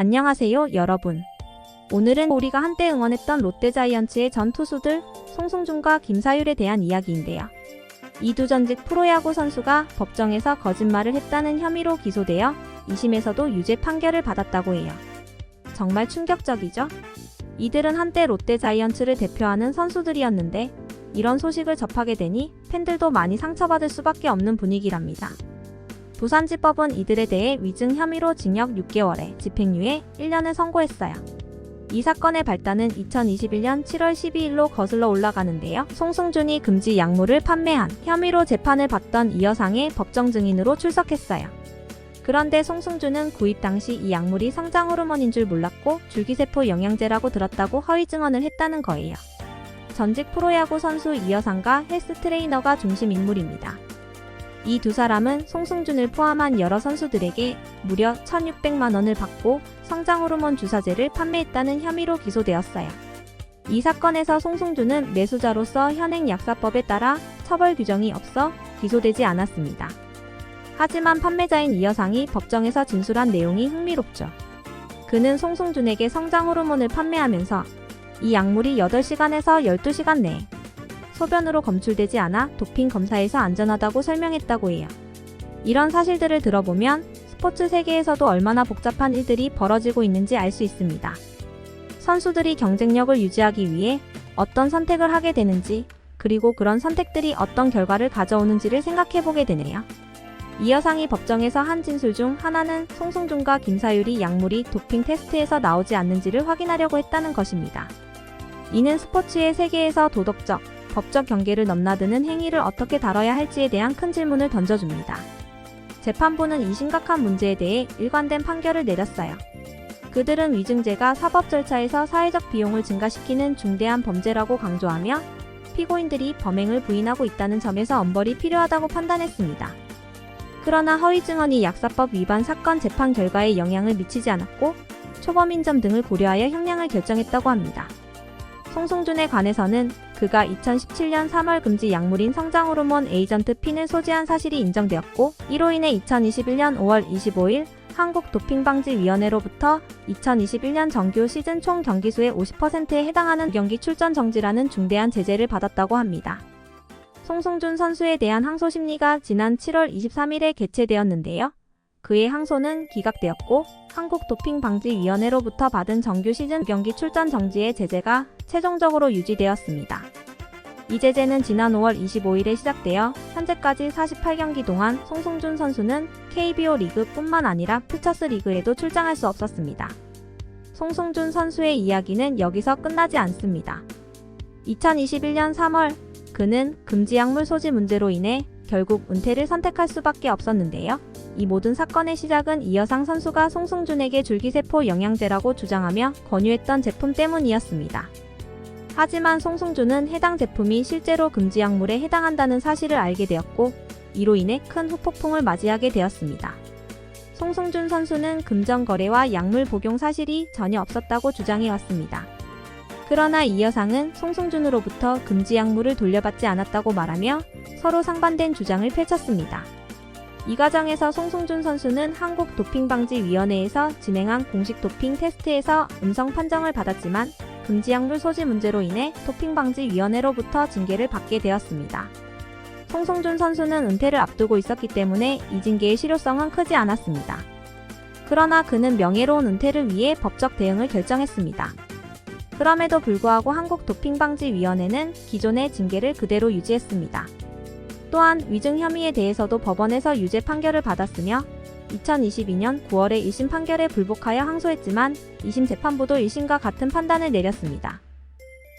안녕하세요, 여러분. 오늘은 우리가 한때 응원했던 롯데자이언츠의 전 투수들 송승준과 김사율에 대한 이야기인데요. 이 두 전직 프로야구 선수가 법정에서 거짓말을 했다는 혐의로 기소되어 2심에서도 유죄 판결을 받았다고 해요. 정말 충격적이죠? 이들은 한때 롯데자이언츠를 대표하는 선수들이었는데 이런 소식을 접하게 되니 팬들도 많이 상처받을 수밖에 없는 분위기랍니다. 부산지법은 이들에 대해 위증 혐의로 징역 6개월에 집행유예 1년을 선고했어요. 이 사건의 발단은 2021년 7월 12일로 거슬러 올라가는데요. 송승준이 금지 약물을 판매한 혐의로 재판을 받던 이 여상의 법정 증인으로 출석했어요. 그런데 송승준은 구입 당시 이 약물이 성장 호르몬인 줄 몰랐고 줄기세포 영양제라고 들었다고 허위 증언을 했다는 거예요. 전직 프로야구 선수 이 여상과 헬스 트레이너가 중심 인물입니다. 이 두 사람은 송승준을 포함한 여러 선수들에게 무려 1,600만 원을 받고 성장 호르몬 주사제를 판매했다는 혐의로 기소되었어요. 이 사건에서 송승준은 매수자로서 현행 약사법에 따라 처벌 규정이 없어 기소되지 않았습니다. 하지만 판매자인 이 여상이 법정에서 진술한 내용이 흥미롭죠. 그는 송승준에게 성장 호르몬을 판매하면서 이 약물이 8시간에서 12시간 내에 소변으로 검출되지 않아 도핑 검사에서 안전하다고 설명했다고 해요. 이런 사실들을 들어보면 스포츠 세계에서도 얼마나 복잡한 일들이 벌어지고 있는지 알 수 있습니다. 선수들이 경쟁력을 유지하기 위해 어떤 선택을 하게 되는지, 그리고 그런 선택들이 어떤 결과를 가져오는지를 생각해 보게 되네요. 이 여상이 법정에서 한 진술 중 하나는 송승준과 김사율이 약물이 도핑 테스트에서 나오지 않는지를 확인하려고 했다는 것입니다. 이는 스포츠의 세계에서 도덕적, 법적 경계를 넘나드는 행위를 어떻게 다뤄야 할지에 대한 큰 질문을 던져줍니다. 재판부는 이 심각한 문제에 대해 일관된 판결을 내렸어요. 그들은 위증죄가 사법 절차에서 사회적 비용을 증가시키는 중대한 범죄라고 강조하며 피고인들이 범행을 부인하고 있다는 점에서 엄벌이 필요하다고 판단했습니다. 그러나 허위 증언이 약사법 위반 사건 재판 결과에 영향을 미치지 않았고 초범인 점 등을 고려하여 형량을 결정했다고 합니다. 송승준에 관해서는 그가 2017년 3월 금지 약물인 성장 호르몬 에이전트 핀을 소지한 사실이 인정되었고 이로 인해 2021년 5월 25일 한국도핑방지위원회로부터 2021년 정규 시즌 총 경기수의 50%에 해당하는 경기 출전 정지라는 중대한 제재를 받았다고 합니다. 송승준 선수에 대한 항소 심리가 지난 7월 23일에 개최되었는데요. 그의 항소는 기각되었고 한국도핑방지위원회로부터 받은 정규 시즌 경기 출전 정지의 제재가 최종적으로 유지되었습니다. 이 제재는 지난 5월 25일에 시작되어 현재까지 48경기 동안 송승준 선수는 KBO 리그뿐만 아니라 퓨처스 리그에도 출장할 수 없었습니다. 송승준 선수의 이야기는 여기서 끝나지 않습니다. 2021년 3월 그는 금지 약물 소지 문제로 인해 결국 은퇴를 선택할 수밖에 없었는데요. 이 모든 사건의 시작은 이여상 선수가 송승준에게 줄기세포 영양제라고 주장하며 권유했던 제품 때문이었습니다. 하지만 송승준은 해당 제품이 실제로 금지 약물에 해당한다는 사실을 알게 되었고 이로 인해 큰 후폭풍을 맞이하게 되었습니다. 송승준 선수는 금전 거래와 약물 복용 사실이 전혀 없었다고 주장해 왔습니다. 그러나 이 여상은 송승준으로부터 금지 약물을 돌려받지 않았다고 말하며 서로 상반된 주장을 펼쳤습니다. 이 과정에서 송승준 선수는 한국 도핑방지위원회에서 진행한 공식 도핑 테스트에서 음성 판정을 받았지만 금지약물 소지 문제로 인해 도핑방지위원회로부터 징계를 받게 되었습니다. 송승준 선수는 은퇴를 앞두고 있었기 때문에 이 징계의 실효성은 크지 않았습니다. 그러나 그는 명예로운 은퇴를 위해 법적 대응을 결정했습니다. 그럼에도 불구하고 한국도핑방지위원회는 기존의 징계를 그대로 유지했습니다. 또한 위증 혐의에 대해서도 법원에서 유죄 판결을 받았으며 2022년 9월에 1심 판결에 불복하여 항소했지만 2심 재판부도 1심과 같은 판단을 내렸습니다.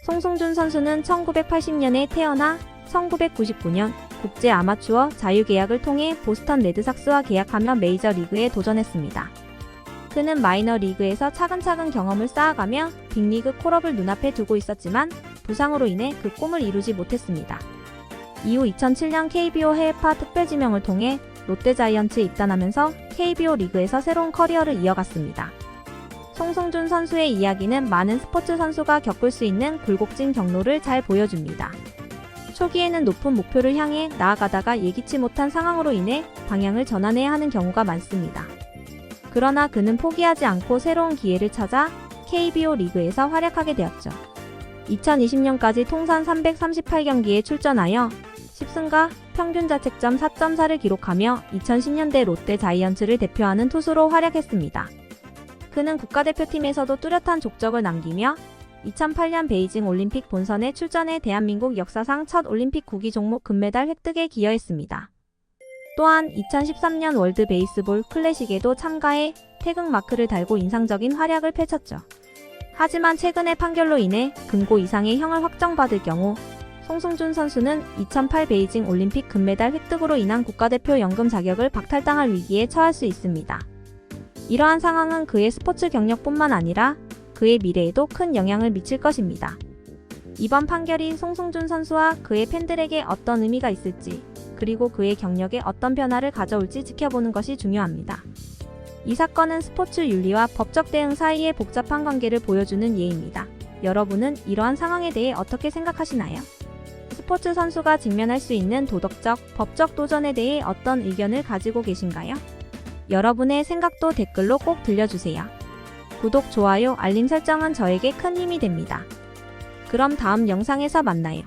송승준 선수는 1980년에 태어나 1999년 국제 아마추어 자유계약을 통해 보스턴 레드삭스와 계약하며 메이저 리그에 도전했습니다. 그는 마이너 리그에서 차근차근 경험을 쌓아가며 빅리그 콜업을 눈앞에 두고 있었지만 부상으로 인해 그 꿈을 이루지 못했습니다. 이후 2007년 KBO 해외파 특별 지명을 통해 롯데자이언츠에 입단하면서 KBO 리그에서 새로운 커리어를 이어갔습니다. 송승준 선수의 이야기는 많은 스포츠 선수가 겪을 수 있는 굴곡진 경로를 잘 보여줍니다. 초기에는 높은 목표를 향해 나아가다가 예기치 못한 상황으로 인해 방향을 전환해야 하는 경우가 많습니다. 그러나 그는 포기하지 않고 새로운 기회를 찾아 KBO 리그에서 활약하게 되었죠. 2020년까지 통산 338경기에 출전하여 10승과 평균 자책점 4.4를 기록하며 2010년대 롯데 자이언츠를 대표하는 투수로 활약했습니다. 그는 국가대표팀에서도 뚜렷한 족적을 남기며 2008년 베이징 올림픽 본선에 출전해 대한민국 역사상 첫 올림픽 구기 종목 금메달 획득에 기여했습니다. 또한 2013년 월드 베이스볼 클래식에도 참가해 태극 마크를 달고 인상적인 활약을 펼쳤죠. 하지만 최근의 판결로 인해 금고 이상의 형을 확정받을 경우 송승준 선수는 2008 베이징 올림픽 금메달 획득으로 인한 국가대표 연금 자격을 박탈당할 위기에 처할 수 있습니다. 이러한 상황은 그의 스포츠 경력뿐만 아니라 그의 미래에도 큰 영향을 미칠 것입니다. 이번 판결이 송승준 선수와 그의 팬들에게 어떤 의미가 있을지, 그리고 그의 경력에 어떤 변화를 가져올지 지켜보는 것이 중요합니다. 이 사건은 스포츠 윤리와 법적 대응 사이의 복잡한 관계를 보여주는 예입니다. 여러분은 이러한 상황에 대해 어떻게 생각하시나요? 스포츠 선수가 직면할 수 있는 도덕적, 법적 도전에 대해 어떤 의견을 가지고 계신가요? 여러분의 생각도 댓글로 꼭 들려주세요. 구독, 좋아요, 알림 설정은 저에게 큰 힘이 됩니다. 그럼 다음 영상에서 만나요.